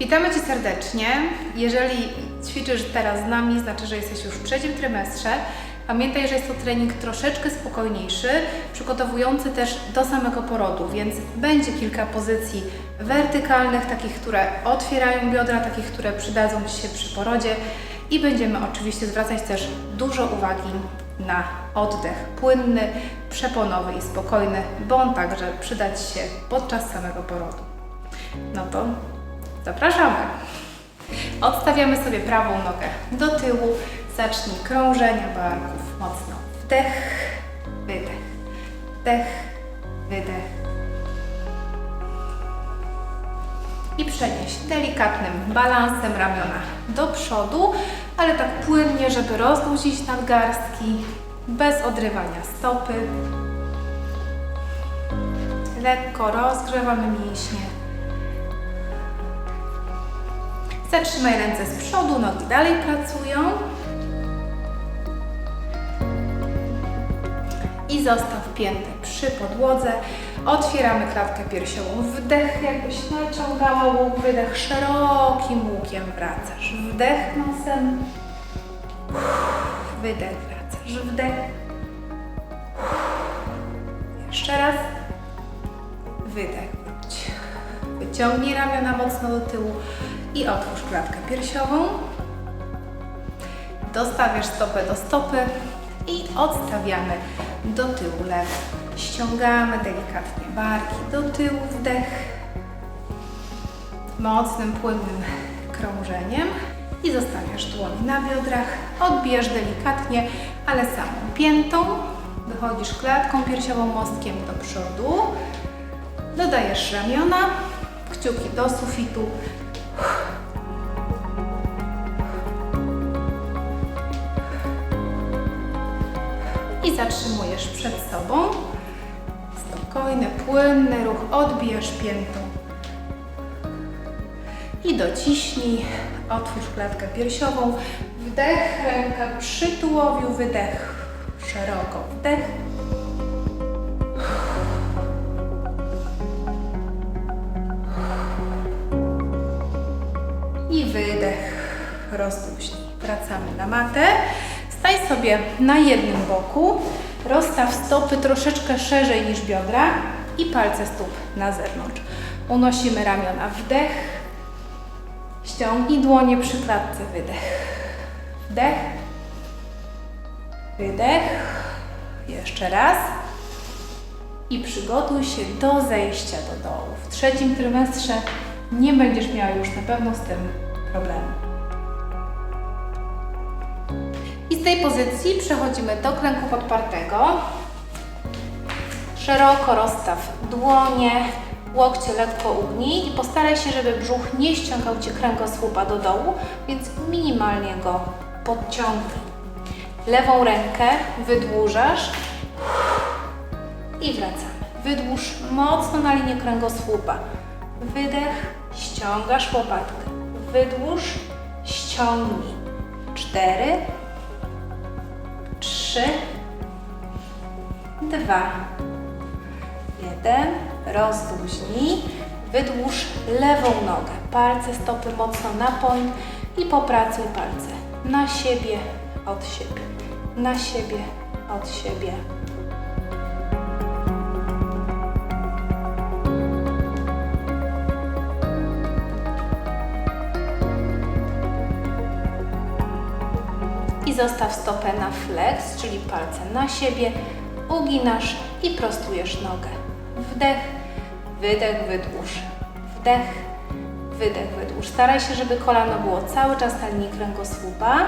Witamy Cię serdecznie. Jeżeli ćwiczysz teraz z nami, znaczy, że jesteś już w trzecim trymestrze. Pamiętaj, że jest to trening troszeczkę spokojniejszy, przygotowujący też do samego porodu, więc będzie kilka pozycji wertykalnych, takich, które otwierają biodra, takich, które przydadzą Ci się przy porodzie i będziemy oczywiście zwracać też dużo uwagi na oddech płynny, przeponowy i spokojny, bo on także przyda Ci się podczas samego porodu. No to zapraszamy. Odstawiamy sobie prawą nogę do tyłu. Zacznij krążenia barków mocno. Wdech, wydech, wdech, wydech. I przenieś delikatnym balansem ramiona do przodu, ale tak płynnie, żeby rozluźnić nadgarstki, bez odrywania stopy. Lekko rozgrzewamy mięśnie. Zatrzymaj ręce z przodu, nogi dalej pracują. I zostaw piętę przy podłodze. Otwieramy klatkę piersiową. Wdech, jakbyś naciągała łuk, wydech szerokim łukiem wracasz. Wdech nosem. Wydech wracasz. Wdech. Jeszcze raz. Wydech wróć. Wyciągnij ramiona mocno do tyłu i otwórz klatkę piersiową. Dostawiasz stopę do stopy i odstawiamy do tyłu lewo. Ściągamy delikatnie barki do tyłu, wdech. Mocnym, płynnym krążeniem i zostawiasz dłonie na biodrach. Odbierz delikatnie, ale samą piętą. Wychodzisz klatką piersiową mostkiem do przodu. Dodajesz ramiona, kciuki do sufitu. I zatrzymujesz przed sobą. Spokojny, płynny ruch. Odbierz piętą. I dociśnij. Otwórz klatkę piersiową. Wdech, ręka przy tułowiu, wydech. Szeroko wdech. Rozluźnij. Wracamy na matę. Stań sobie na jednym boku. Rozstaw stopy troszeczkę szerzej niż biodra i palce stóp na zewnątrz. Unosimy ramiona. Wdech. Ściągnij dłonie przy klatce. Wydech. Wdech. Wydech. Jeszcze raz. I przygotuj się do zejścia do dołu. W trzecim trymestrze nie będziesz miała już na pewno z tym problemu. Tej pozycji przechodzimy do klęku podpartego. Szeroko rozstaw dłonie, łokcie lekko ugnij i postaraj się, żeby brzuch nie ściągał Cię kręgosłupa do dołu, więc minimalnie go podciągnij. Lewą rękę wydłużasz i wracamy. Wydłuż mocno na linię kręgosłupa. Wydech, ściągasz łopatkę. Wydłuż, ściągnij. Cztery, trzy, dwa, jeden. Rozluźnij. Wydłuż lewą nogę. Palce stopy mocno na point i popracuj palce na siebie, od siebie, na siebie, od siebie. Zostaw stopę na flex, czyli palce na siebie. Uginasz i prostujesz nogę. Wdech, wydech, wydłuż. Wdech, wydech, wydłuż. Staraj się, żeby kolano było cały czas na linii kręgosłupa.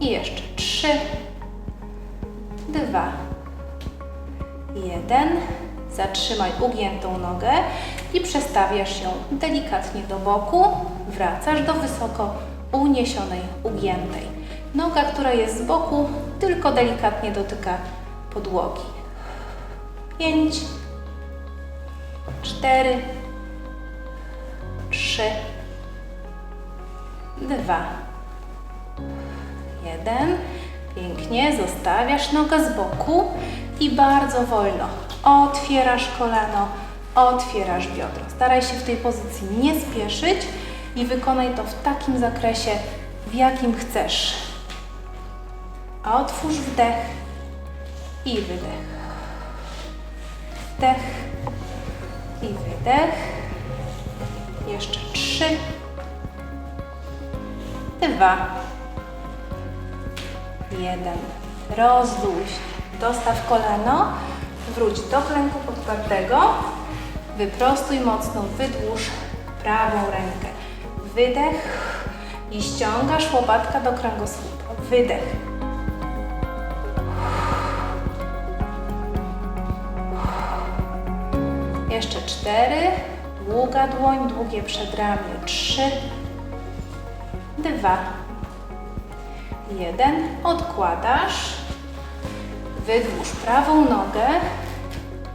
I jeszcze trzy, dwa, jeden. Zatrzymaj ugiętą nogę i przestawiasz ją delikatnie do boku. Wracasz do wysoko uniesionej, ugiętej. Noga, która jest z boku, tylko delikatnie dotyka podłogi. Pięć, cztery, trzy, dwa, jeden. Pięknie, zostawiasz nogę z boku i bardzo wolno otwierasz kolano, otwierasz biodro. Staraj się w tej pozycji nie spieszyć i wykonaj to w takim zakresie, w jakim chcesz. Otwórz wdech i wydech. Wdech i wydech. Jeszcze trzy, dwa, jeden. Rozluź. Dostaw kolano. Wróć do klęku podpartego. Wyprostuj mocno, wydłuż prawą rękę. Wydech i ściągasz łopatka do kręgosłupa. Wydech. Jeszcze cztery. Długa dłoń, długie przedramię. Trzy, dwa, jeden. Odkładasz. Wydłuż prawą nogę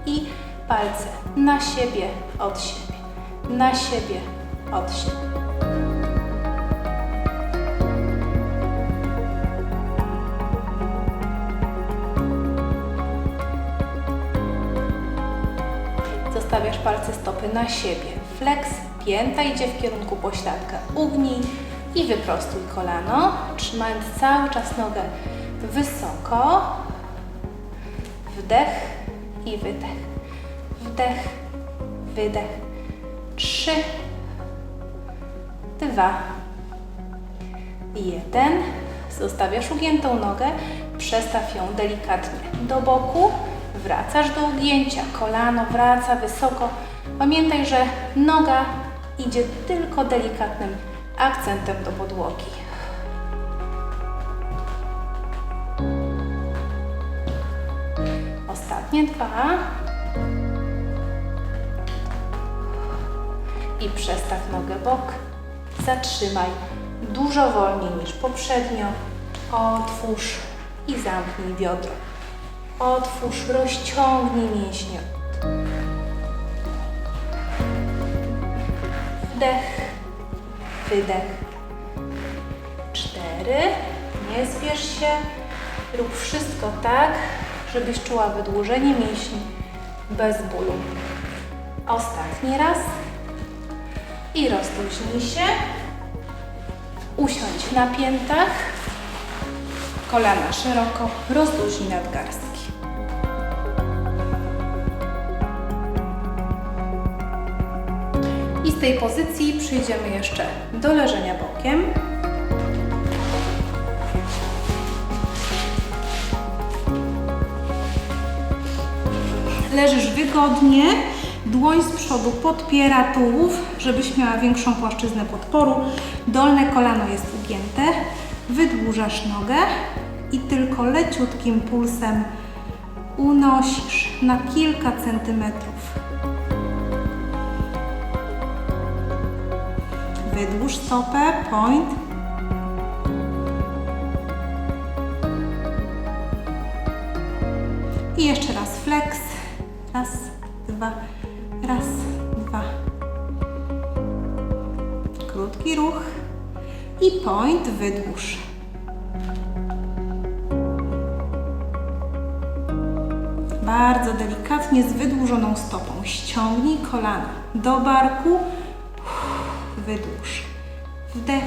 i palce na siebie, od siebie, na siebie, od siebie. Zostawiasz palce stopy na siebie. Flex, pięta idzie w kierunku pośladka. Ugnij i wyprostuj kolano, trzymając cały czas nogę wysoko. Wdech i wydech. Wdech, wydech. Trzy, dwa, jeden. Zostawiasz ugiętą nogę, przestaw ją delikatnie do boku, wracasz do ugięcia, kolano wraca wysoko. Pamiętaj, że noga idzie tylko delikatnym akcentem do podłogi. Ostatnie dwa. I przestaw nogę bok. Zatrzymaj dużo wolniej niż poprzednio. Otwórz i zamknij biodro. Otwórz, rozciągnij mięśnie. Wdech, wydech. Cztery. Nie spiesz się. Rób wszystko tak, żebyś czuła wydłużenie mięśni bez bólu. Ostatni raz. I rozluźnij się. Usiądź na piętach. Kolana szeroko. Rozluźnij nadgarstki. Tej pozycji przyjdziemy jeszcze do leżenia bokiem. Leżysz wygodnie, dłoń z przodu podpiera tułów, żebyś miała większą płaszczyznę podporu. Dolne kolano jest ugięte, wydłużasz nogę i tylko leciutkim pulsem unosisz na kilka centymetrów. Wydłuż stopę, point. I jeszcze raz flex. Raz, dwa, raz, dwa. Krótki ruch. I point, wydłuż. Bardzo delikatnie z wydłużoną stopą. Ściągnij kolana do barku. Wydłuż. Wdech.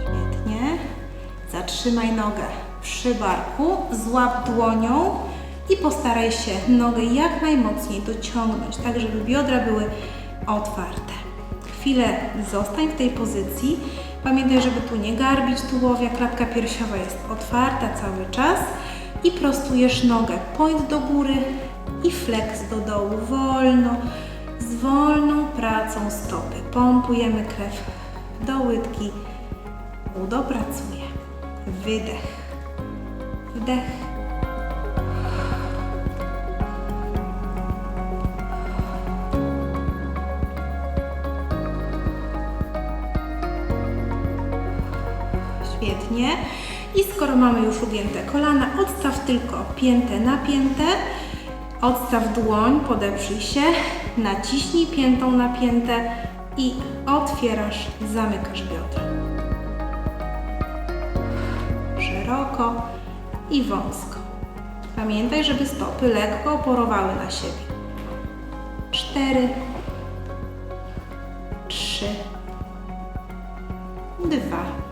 Świetnie. Zatrzymaj nogę przy barku, złap dłonią i postaraj się nogę jak najmocniej dociągnąć, tak żeby biodra były otwarte. Chwilę zostań w tej pozycji. Pamiętaj, żeby tu nie garbić tułowia, klatka piersiowa jest otwarta cały czas i prostujesz nogę point do góry i flex do dołu, wolno, z wolną pracą stopy. Pompujemy krew do łydki, udo pracuje. Wydech, wdech. Świetnie. I skoro mamy już ugięte kolana, odstaw tylko piętę na piętę. Odstaw dłoń, podeprzyj się, naciśnij piętą na piętę i otwierasz, zamykasz biodra. Szeroko i wąsko. Pamiętaj, żeby stopy lekko oporowały na siebie. Cztery, trzy, dwa.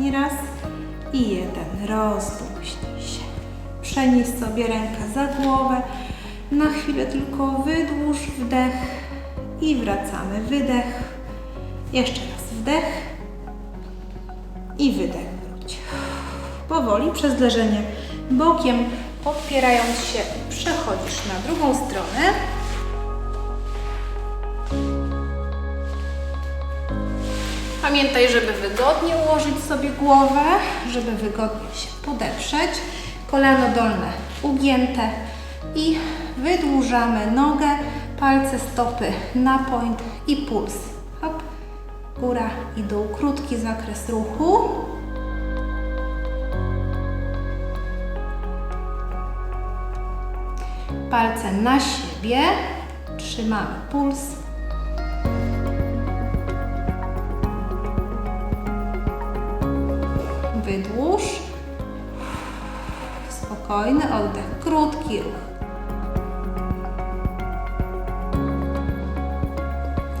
Ostatni raz i jeden. Rozluźnij się. Przenieś sobie rękę za głowę. Na chwilę tylko wydłuż wdech i wracamy. Wydech. Jeszcze raz wdech i wydech. Wróć. Powoli przez leżenie bokiem, podpierając się, przechodzisz na drugą stronę. Pamiętaj, żeby wygodnie ułożyć sobie głowę, żeby wygodnie się podeprzeć. Kolano dolne ugięte i wydłużamy nogę, palce stopy na point i puls. Hop, góra i dół, krótki zakres ruchu. Palce na siebie, trzymamy puls. Spokojny oddech, krótki ruch.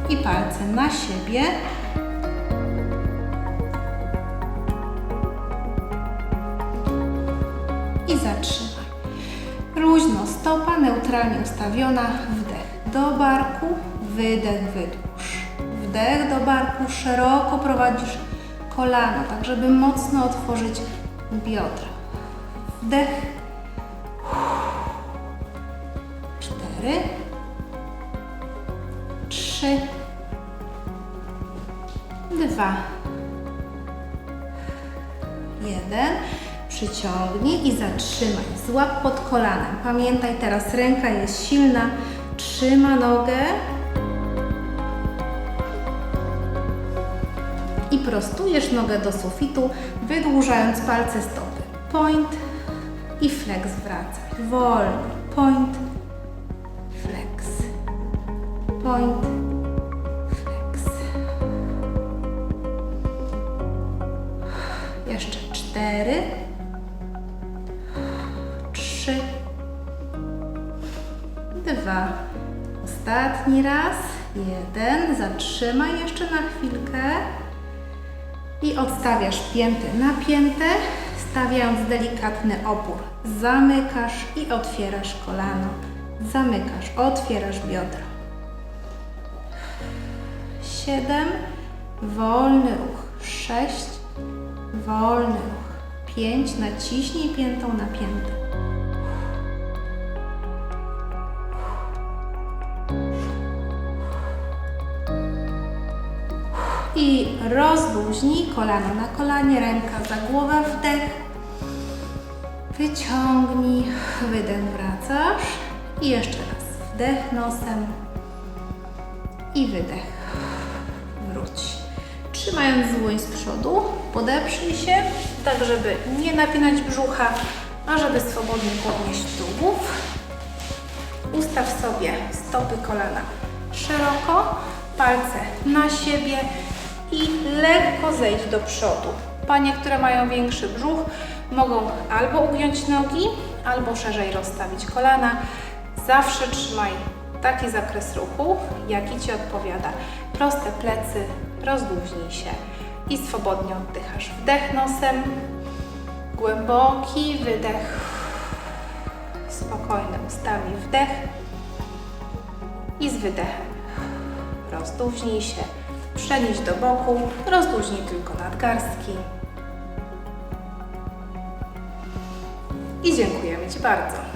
I palce na siebie. I zatrzymaj. Luźno stopa, neutralnie ustawiona. Wdech do barku, wydech, wydłuż. Wdech do barku, szeroko prowadzisz kolana, tak żeby mocno otworzyć biodra. Wdech. Cztery. Trzy. Dwa. Jeden. Przyciągnij i zatrzymaj. Złap pod kolanem. Pamiętaj teraz, ręka jest silna. Trzyma nogę. I prostujesz nogę do sufitu, wydłużając palce stopy. Point i flex wracaj. Wolno. Point, flex. Point, flex. Jeszcze cztery, trzy, dwa. Ostatni raz. Jeden. Zatrzymaj jeszcze na chwilkę. I odstawiasz piętę na piętę, stawiając delikatny opór. Zamykasz i otwierasz kolano. Zamykasz, otwierasz biodra. Siedem. Wolny ruch. Sześć. Wolny ruch. Pięć. Naciśnij piętą na piętę. Rozluźnij kolano na kolanie, ręka za głowę, wdech. Wyciągnij, wydech, wracasz. I jeszcze raz wdech nosem i wydech. Wróć. Trzymając dłoń z przodu, podeprzyj się, tak żeby nie napinać brzucha, a żeby swobodnie podnieść tułów. Ustaw sobie stopy kolana szeroko, palce na siebie i lekko zejść do przodu. Panie, które mają większy brzuch, mogą albo ugiąć nogi, albo szerzej rozstawić kolana. Zawsze trzymaj taki zakres ruchu, jaki Ci odpowiada. Proste plecy, rozluźnij się i swobodnie oddychasz. Wdech nosem, głęboki wydech, spokojny ustami wdech i z wydechem rozluźnij się, przenieś do boku, rozluźnij tylko nadgarstki. I dziękujemy Ci bardzo.